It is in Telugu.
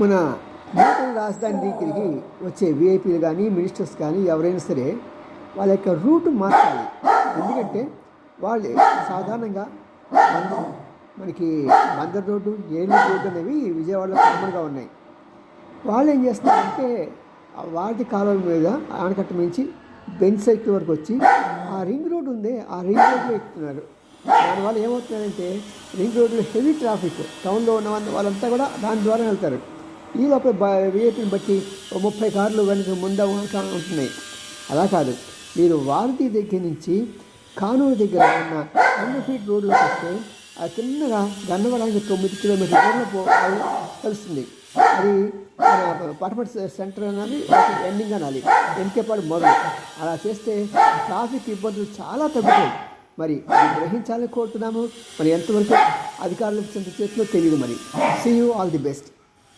మన నూతన రాజధాని దగ్గరికి వచ్చే విఐపీలు కానీ మినిస్టర్స్ కానీ ఎవరైనా సరే వాళ్ళ యొక్క రూట్ మార్చాలి. ఎందుకంటే వాళ్ళు సాధారణంగా మనకి బందర్ రోడ్డు ఏలూరు రోడ్డు అనేవి విజయవాడలో కామన్గా ఉన్నాయి. వాళ్ళు ఏం చేస్తున్నారంటే వాటి కాలువ మీద ఆనకట్ట మించి బెంచ్ సైకిల్ వరకు వచ్చి ఆ రింగ్ రోడ్ ఉంది ఆ రింగ్ రోడ్లో ఎక్కుతున్నారు. దానివల్ల ఏమవుతున్నారంటే రింగ్ రోడ్లో హెవీ ట్రాఫిక్. టౌన్లో ఉన్న వాళ్ళంతా కూడా దాని ద్వారా వెళ్తారు. ఈ లోపల బ విఐపీని బట్టి ముప్పై కార్లు వెనక ముందు ఉంటున్నాయి. అలా కాదు. మీరు వారధి దగ్గర నుంచి కానూరు దగ్గర ఉన్న రెండు ఫీట్ రోడ్లోకి వస్తే ఆ చిన్నగా గన్నవరానికి తొమ్మిది కిలోమీటర్ దూరంలో పో కలుస్తుంది అది మన పటపట్ సెంటర్ అనాలి ఎండింగ్ అనాలి. వెనకేపాడు మొదలు. అలా చేస్తే ట్రాఫిక్ ఇబ్బందులు చాలా తగ్గుతాయి. మరి అది గ్రహించాలని కోరుతున్నాము. మరి ఎంతవరకు అధికారుల చేతిలో తెలియదు మరి. See you all the best